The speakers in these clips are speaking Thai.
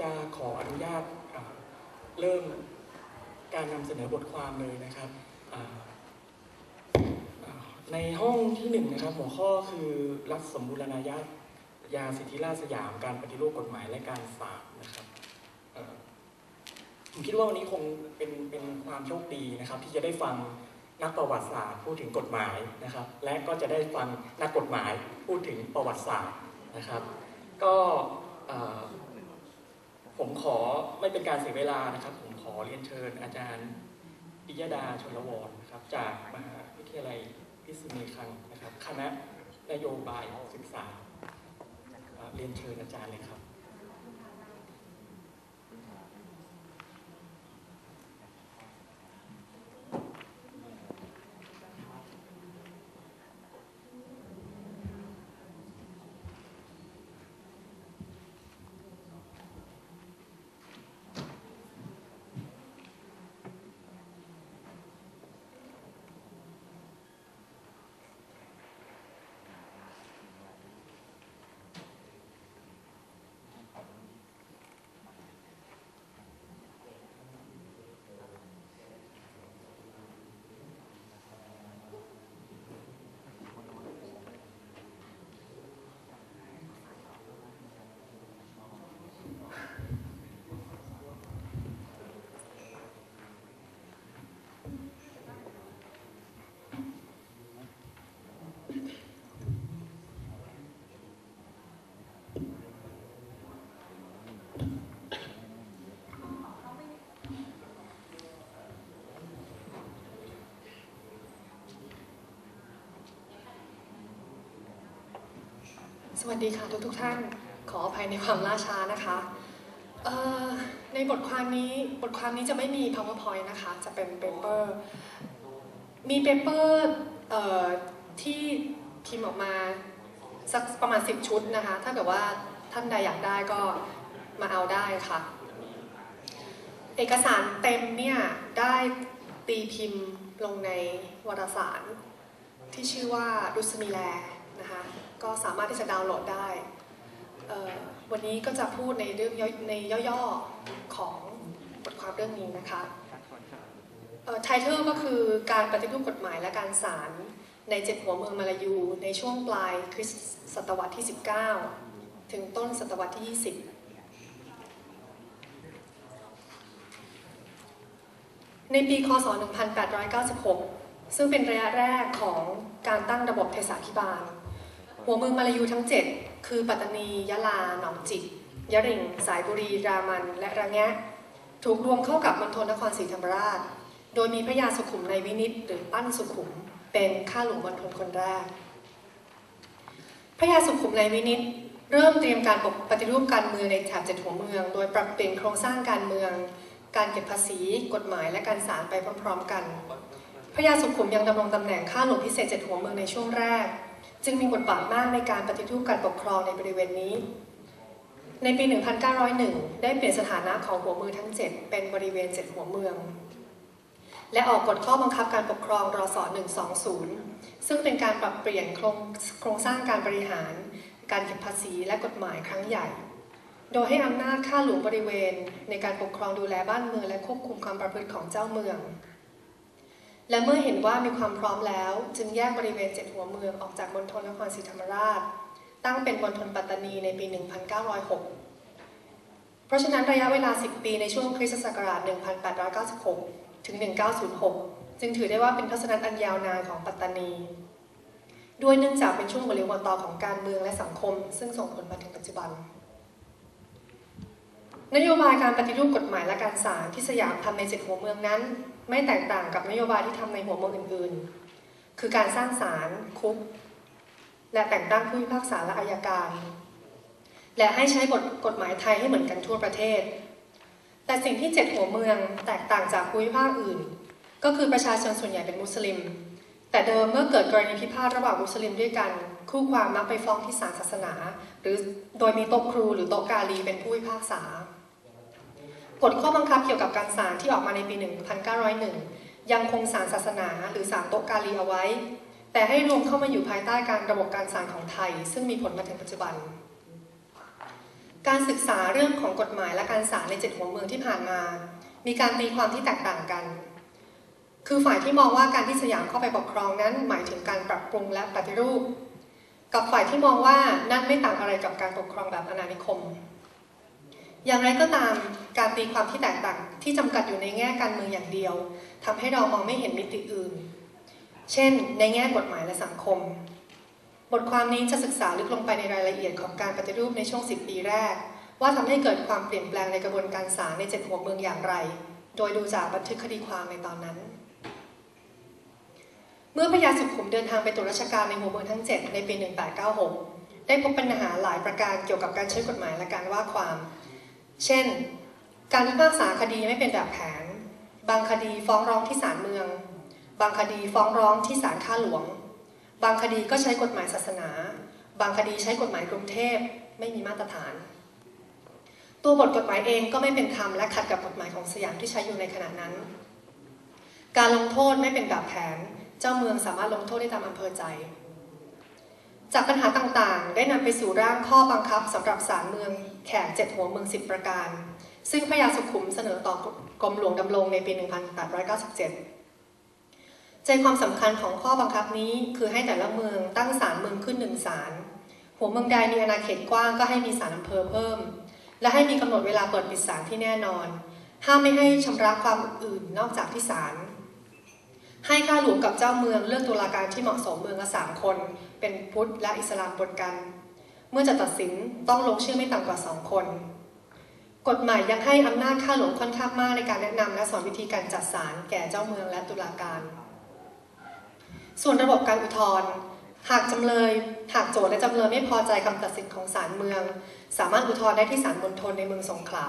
จะขออนุญาตเริ่มการนำเสนอบทความเลยนะครับ ในห้องที่หนึ่งนะครับหัวข้อคือรัฐสมบูรณาญาตยาสิทธิราชสยามการปฏิรูปกฎหมายและการศาลนะครับผมคิดว่าวันนี้คงเป็นเป็นความโชคดีนะครับ ที่จะได้ฟังนักประวัติศาสตร์พูดถึงกฎหมายนะครับ และก็จะได้ฟังนักกฎหมายพูดถึงประวัติศาสตร์นะครับ ก็ ผมขอไม่เป็นการเสียเวลานะครับ ผมขอเรียนเชิญอาจารย์ปิยดาชนวรนะครับ จากมหาวิทยาลัยพิษณุโลกนะครับ คณะนโยบายศึกษาเรียนเชิญอาจารย์เลยครับ สวัสดีค่ะทุกทุกท่านขออภัยในความล่าช้านะคะในบทความนี้บทความนี้จะไม่มี powerpoint นะคะ จะเป็น paper มี paper เอ่อที่พิมพ์ออกมาสักประมาณ 10 ชุดนะคะ ถ้าเกิดว่าท่านใดอยากได้ก็มาเอาได้ค่ะ เอกสารเต็มเนี่ยได้ตีพิมพ์ลงในวารสารที่ชื่อว่าดุสมีแล นะคะก็สามารถที่จะดาวน์โหลดได้วันนี้ก็จะพูดในเรื่องย่อยในย่อๆของบทความเรื่องนี้นะคะไทเทลก็คือการปฏิรูปกฎหมายและการศาลในเจ็ดหัวเมืองมาลายู ในช่วงปลายคริสตศตวรรษที่ 19 ถึงต้นศตวรรษที่ 20 ในปีคศ 1896 ซึ่งเป็นระยะแรกของการตั้งระบบเทศาธิบาล หัวเมืองมาลายูทั้ง 7 คือปัตตานี ยะลา หนองจิก ยะริง สายบุรี รามัน และระแงะ ถูกรวมเข้ากับมณฑลนครศรีธรรมราช โดยมีพระยาสุขุมในวินิตหรือปั้นสุขุม เป็นข้าหลวงมณฑลคนแรก พระยาสุขุมในวินิตเริ่มเตรียมการปฏิรูปการเมืองในแถบเจ็ดหัวเมือง โดยปรับเปลี่ยนโครงสร้างการเมือง การเก็บภาษี กฎหมาย และการศาลไปพร้อม ๆ กัน พระยาสุขุมยังดำรงตำแหน่งข้าหลวงพิเศษเจ็ดหัวเมืองในช่วงแรก จึงมีบทบาทมากในการปฏิรูปการปกครองในบริเวณนี้ ในปี 1901 ได้เปลี่ยนสถานะของหัวเมืองทั้ง 7 เป็นบริเวณ 7 หัวเมือง และออกกฎข้อบังคับการปกครองรศ120 ซึ่งเป็นการปรับเปลี่ยนโครงโครงสร้างการบริหาร การเก็บภาษีและกฎหมายครั้งใหญ่ โดยให้อำนาจข้าหลวงบริเวณ ในการปกครองดูแลบ้านเมืองและควบคุมความประพฤติของเจ้าเมือง และเมื่อเห็นว่ามีความพร้อมแล้ว จึงแยกบริเวณเจ็ดหัวเมืองออกจากมณฑลนครศรีธรรมราช ตั้งเป็นมณฑลปัตตานีในปี 1906 เพราะฉะนั้นระยะเวลา 10 ปีในช่วงคริสตศักราช 1896 ถึง 1906 จึงถือได้ว่าเป็นทศนัตอันยาวนานของปัตตานี ด้วยเนื่องจากเป็นช่วงบริวารต่อของการเมืองและสังคม ซึ่งส่งผลมาถึงปัจจุบัน นโยบายการปฏิรูปกฎหมายและการศาลที่สยามทำในเจ็ดหัวเมืองนั้น ไม่แตกต่างกับนโยบายที่ทำในหัวเมืองอื่นๆ คือการสร้างศาลคุก และแต่งตั้งผู้พิพากษาและอายการ และให้ใช้บทกฎหมายไทยให้เหมือนกันทั่วประเทศ แต่สิ่งที่เจ็ดหัวเมืองแตกต่างจากภูมิภาคอื่น ก็คือประชาชนส่วนใหญ่เป็นมุสลิม แต่เดิมเมื่อเกิดกรณีพิพาทระหว่างมุสลิมด้วยกันคู่ความมักไปฟ้องที่ศาลศาสนา หรือโดยมีโต๊ะครูหรือโต๊ะกาลีเป็นผู้พิพากษา กฎข้อบังคับเกี่ยวกับการศาลที่ออกมาในปี 1901 ยังคงศาลศาสนาหรือศาลโตกาลีเอาไว้ แต่ให้รวมเข้ามาอยู่ภายใต้การระบบการศาลของไทย ซึ่งมีผลมาถึงปัจจุบันการการศึกษาเรื่องของกฎหมายและการศาลในเจ็ดหัวเมืองที่ผ่านมา มีการตีความที่แตกต่างกัน คือฝ่ายที่มองว่าการที่สยามเข้าไปปกครองนั้น หมายถึงการปรับปรุงและปฏิรูป กับฝ่ายที่มองว่านั่นไม่ต่างอะไรกับการปกครองแบบอาณานิคม อย่างไรก็ตามการตีความที่แตกต่างที่จำกัดอยู่ในแง่การเมืองอย่างเดียวทำให้เรามองไม่เห็นมิติอื่น เช่น ในแง่กฎหมายและสังคม บทความนี้จะศึกษาลึกลงไปในรายละเอียดของการปฏิรูปในช่วง 10 ปีแรก ว่าทำให้เกิดความเปลี่ยนแปลงในกระบวนการศาลในเจ็ดหัวเมืองอย่างไร โดยดูจากบันทึกคดีความในตอนนั้น เมื่อพญาสุขุมเดินทางไปตรวจราชการในหัวเมืองทั้ง 7 ในปี 1896 ได้พบปัญหาหลายประการเกี่ยวกับการใช้กฎหมายและการว่าความ เช่น การพิพากษาคดีไม่เป็นแบบแผน บางคดีฟ้องร้องที่ศาลเมือง บางคดีฟ้องร้องที่ศาลข้าหลวง บางคดีก็ใช้กฎหมายศาสนา บางคดีใช้กฎหมายกรุงเทพไม่มีมาตรฐาน ตัวบทกฎหมายเองก็ไม่เป็นธรรมและขัดกับกฎหมายของสยามที่ใช้อยู่ในขณะนั้น การลงโทษไม่เป็นแบบแผน เจ้าเมืองสามารถลงโทษได้ตามอำเภอใจ จากปัญหาต่างๆ ได้นำไปสู่ร่างข้อบังคับสำหรับศาลเมืองแขกเจ็ดหัวเมือง10ประการ ซึ่งพระยาสุขุมเสนอต่อกรมหลวงดำรงในปี 1897 ใจความสำคัญของข้อบังคับนี้คือให้แต่ละเมืองตั้งศาลเมืองขึ้นหนึ่งศาลหัวเมืองใดมีอาณาเขตกว้างก็ให้มีศาลอำเภอเพิ่ม และให้มีกำหนดเวลาเปิดปิดศาลที่แน่นอน ห้ามไม่ให้ชำระความอื่นนอกจากที่ศาล ให้ข้าหลวงกับเจ้าเมืองเลือกตุลาการที่เหมาะสมเมืองละสามคน เป็นพุทธและอิสลามปนกัน เมื่อจะตัดสินต้องลงชื่อไม่ต่ำกว่าสองคน กฎหมายยังให้อำนาจข้าหลวงค่อนข้างมากในการแนะนำและสอนวิธีการจัดสารแก่เจ้าเมืองและตุลาการ ส่วนระบบการอุทธรณ์หากจำเลยหากโจทย์และจำเลยไม่พอใจคำตัดสินของศาลเมือง สามารถอุทธรณ์ได้ที่ศาลมณฑลในเมืองสงขลา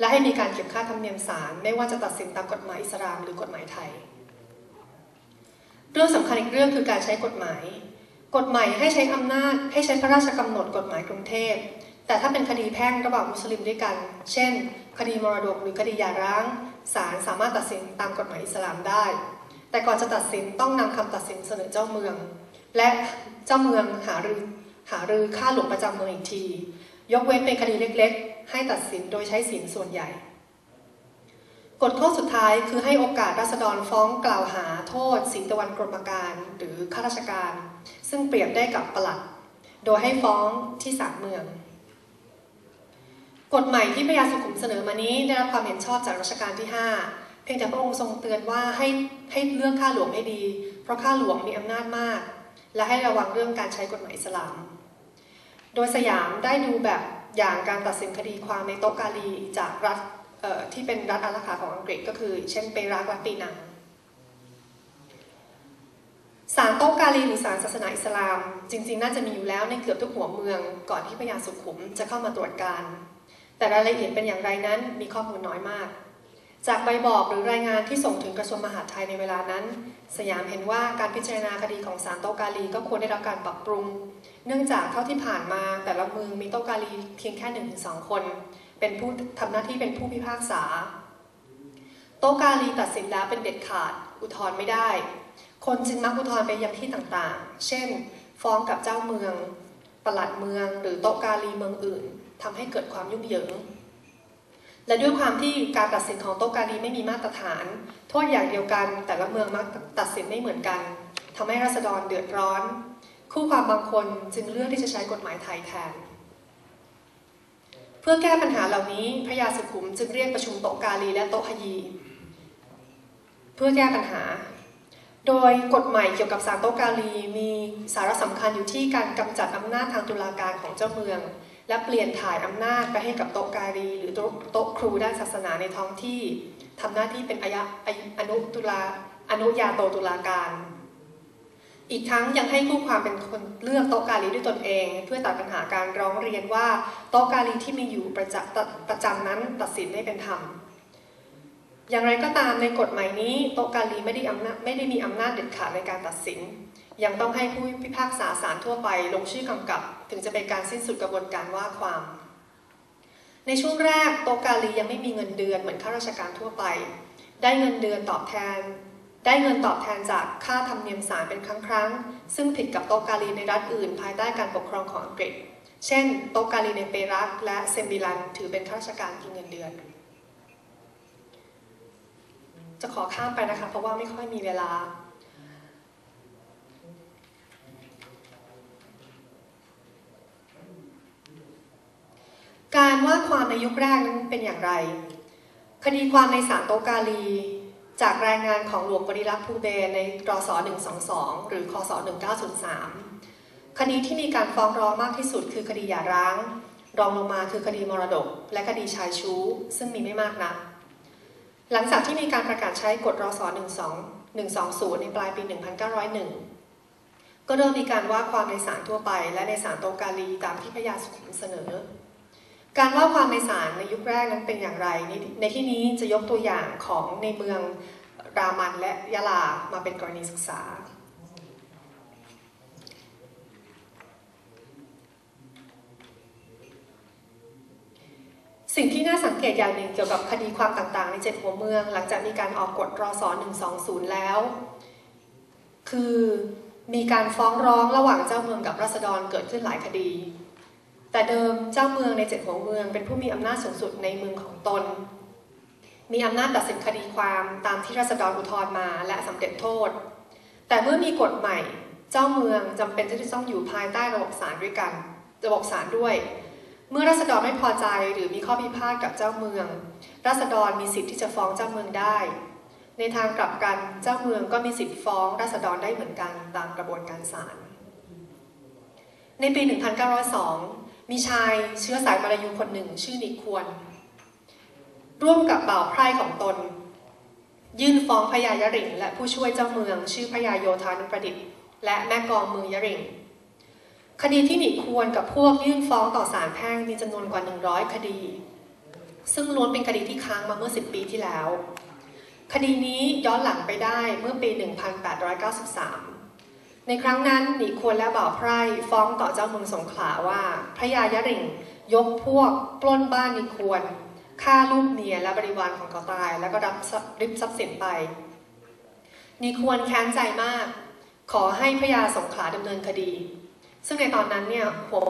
และให้มีการเก็บค่าธรรมเนียมศาลไม่ว่าจะตัดสินตามกฎหมายอิสลามหรือกฎหมายไทย เรื่องสำคัญอีกเรื่องคือการใช้กฎหมาย กฎหมายให้ใช้อำนาจให้ใช้พระราชกำหนดกฎหมายกรุงเทพ แต่ถ้าเป็นคดีแพ่งระหว่างมุสลิมด้วยกัน เช่น คดีมรดกหรือคดีหย่าร้างศาลสามารถตัดสินตามกฎหมายอิสลามได้ แต่ก่อนจะตัดสินต้องนำคำตัดสินเสนอเจ้าเมือง และเจ้าเมืองหารือหารือค่าหลวงประจำเมืองอีกที ยกเว้นเป็นคดีเล็กๆ ให้ตัดสินโดยใช้สินส่วนใหญ่ กฎข้อสุดท้ายคือให้โอกาสราษฎรฟ้องกล่าวหาโทษสีตะวันกรมการหรือข้าราชการ ซึ่งเปรียบได้กับประหลัด โดยให้ฟ้องที่ศาลเมือง กฎใหม่ที่พระยาสุขุมเสนอมานี้ได้รับความเห็นชอบจากรัชกาลที่ 5 เพียงแต่พระองค์ทรงเตือนว่าให้ให้เลือกข้าหลวงให้ดี เพราะข้าหลวงมีอำนาจมาก และให้ระวังเรื่องการใช้กฎหมายอิสลาม โดยสยามได้ดูแบบอย่างการตัดสินคดีความในโต๊ะกาลีจากรัฐ ที่เป็นรัฐอาราคาของอังกฤษก็คือ เช่นเปรักและปีนังศาลโต๊ะกาลีหรือศาลศาสนาอิสลาม จริงๆ น่าจะมีอยู่แล้วในเกือบทุกหัวเมือง ก่อนที่พญาสุขุมจะเข้ามาตรวจการ แต่รายละเอียดเป็นอย่างไรนั้นมีข้อมูลน้อยมาก จากใบบอกหรือรายงานที่ส่งถึงกระทรวงมหาดไทยในเวลานั้น สยามเห็นว่าการพิจารณาคดีของศาลโต๊ะกาลีก็ควรได้รับการปรับปรุง เนื่องจากเท่าที่ผ่านมาแต่ละเมืองมีโต๊ะกาลีเพียงแค่หนึ่งถึงสองคน เป็นผู้ทำหน้าที่เป็นผู้พิพากษา โตกาลีตัดสินแล้วเป็นเด็ดขาด อุทธรณ์ไม่ได้ คนจึงมักอุทธรณ์ไปยังที่ต่างๆ เช่น ฟ้องกับเจ้าเมือง ปลัดเมือง หรือโตกาลีเมืองอื่นทำให้เกิดความยุ่งเหยิง และด้วยความที่การตัดสินของโตกาลีไม่มีมาตรฐาน โทษอย่างเดียวกัน แต่ละเมืองมักตัดสินไม่เหมือนกันทำให้ราษฎรเดือดร้อน คู่ความบางคนจึงเลือกที่จะใช้กฎหมายไทยแทน เพื่อแก้ปัญหาเหล่านี้พระยาสุขุมจึงเรียกประชุมโต๊ะกาลีและโต๊ะฮยี เพื่อแก้ปัญหา โดยกฎหมายเกี่ยวกับศาลโต๊ะกาลีมีสาระสำคัญอยู่ที่การกำจัดอำนาจทางตุลาการของเจ้าเมือง และเปลี่ยนถ่ายอำนาจไปให้กับโต๊ะกาลี หรือโต๊ะครูด้านศาสนาในท้องที่ทำหน้าที่เป็นอายะอนุตุลาอนุญาโตตุลาการ อีกทั้งยังให้คู่ความเป็นคนเลือกโต๊ะกาลีด้วยตนเอง เพื่อตัดปัญหาการร้องเรียนว่าโต๊ะกาลีที่มีอยู่ประจำประจำนั้นตัดสินไม่เป็นธรรม อย่างไรก็ตามในกฎหมายนี้โต๊ะกาลีไม่ได้อำนาจไม่ได้มีอำนาจเด็ดขาดในการตัดสิน ยังต้องให้ผู้พิพากษาศาลทั่วไปลงชื่อกำกับ ถึงจะเป็นการสิ้นสุดกระบวนการว่าความ ในช่วงแรกโต๊ะกาลียังไม่มีเงินเดือนเหมือนข้าราชการทั่วไป ได้เงินเดือนตอบแทน ได้เงินตอบแทนจากค่าธรรมเนียมศาลเป็นครั้งครั้ง ซึ่งผิดกับโต๊ะกาลีในรัฐอื่น ภายใต้การปกครองของอังกฤษ เช่น โตกาลีในเปรักและเซมบิลันถือเป็นข้าราชการกินเงินเดือน จะขอข้ามไปนะคะ เพราะว่าไม่ค่อยมีเวลา การว่าความในยุคแรกนั้นเป็นอย่างไร คดีความในศาลโตกาลี จากรายงานของหลวงปริรักษ์ภูเบศในกศ122 หรือคศ1903 คดีที่มีการฟ้องร้องมากที่สุดคือคดีหย่าร้าง รองลงมาคือคดีมรดก และคดีชายชู้ ซึ่งมีไม่มากนัก หลังจากที่มีการประกาศใช้กฎรศ12 120 ในปลายปี 1901 ก็เริ่มมีการว่าความในศาลทั่วไป และในศาลโตกาลีตามที่พยาสุขุมเสนอ การว่าความในศาลในยุคแรกนั้นเป็นอย่างไรในในที่นี้จะยกตัวอย่างของในเมืองรามันและยะลามาเป็นกรณีศึกษา สิ่งที่น่าสังเกตอย่างหนึ่งเกี่ยวกับคดีความต่างๆ ในเจ็ดหัวเมือง หลังจากมีการออกกฎรศ120 แล้ว คือมีการฟ้องร้องระหว่างเจ้าเมืองกับรัษฎรเกิดขึ้นหลายคดี แต่เดิมเจ้าเมืองในเจ็ดหัวเมือง เป็นผู้มีอำนาจสูงสุดในเมืองของตน มีอำนาจตัดสินคดีความตามที่รัษฎรอุทธรณ์มาและสำเร็จโทษ แต่เมื่อมีกฎใหม่ เจ้าเมืองจำเป็นที่จะต้องอยู่ภายใต้ระบบศาลด้วยกัน ระบบศาลด้วย เมื่อรัษฎรไม่พอใจหรือมีข้อพิพาทกับเจ้าเมืองรัษฎรมีสิทธิ์ที่จะฟ้องเจ้าเมืองได้ ในทางกลับกันเจ้าเมืองก็มีสิทธิ์ฟ้องรัษฎรได้เหมือนกันตามกระบวนการศาลในปี 1902 มีชายเชื้อสายมาลายูคนหนึ่งชื่อนิควร ร่วมกับบ่าวไพร่ของตน ยื่นฟ้องพญายริงและผู้ช่วยเจ้าเมือง ชื่อพญาโยธานุประดิษฐ์ และแม่กองเมืองยริงคดีที่นิควรกับพวกยื่นฟ้องต่อศาลแพ่งมีจำนวนกว่า 100 คดี ซึ่งล้วนเป็นคดีที่ค้างมาเมื่อ 10 ปีที่แล้ว คดีนี้ย้อนหลังไปได้เมื่อปี 1893 ในครั้งนั้นหนิควรและบ่าวไพร่ฟ้องต่อเจ้าเมืองสงขลาว่า พระยายะริงยกพวกปล้นบ้านหนิควรฆ่าลูกเมียและบริวารของเขาตาย แล้วก็รับริบทรัพย์สินไปหนิควรแค้นใจมาก ขอให้พระยาสงขลาดำเนินคดี ซึ่งในตอนนั้นเนี่ยหัว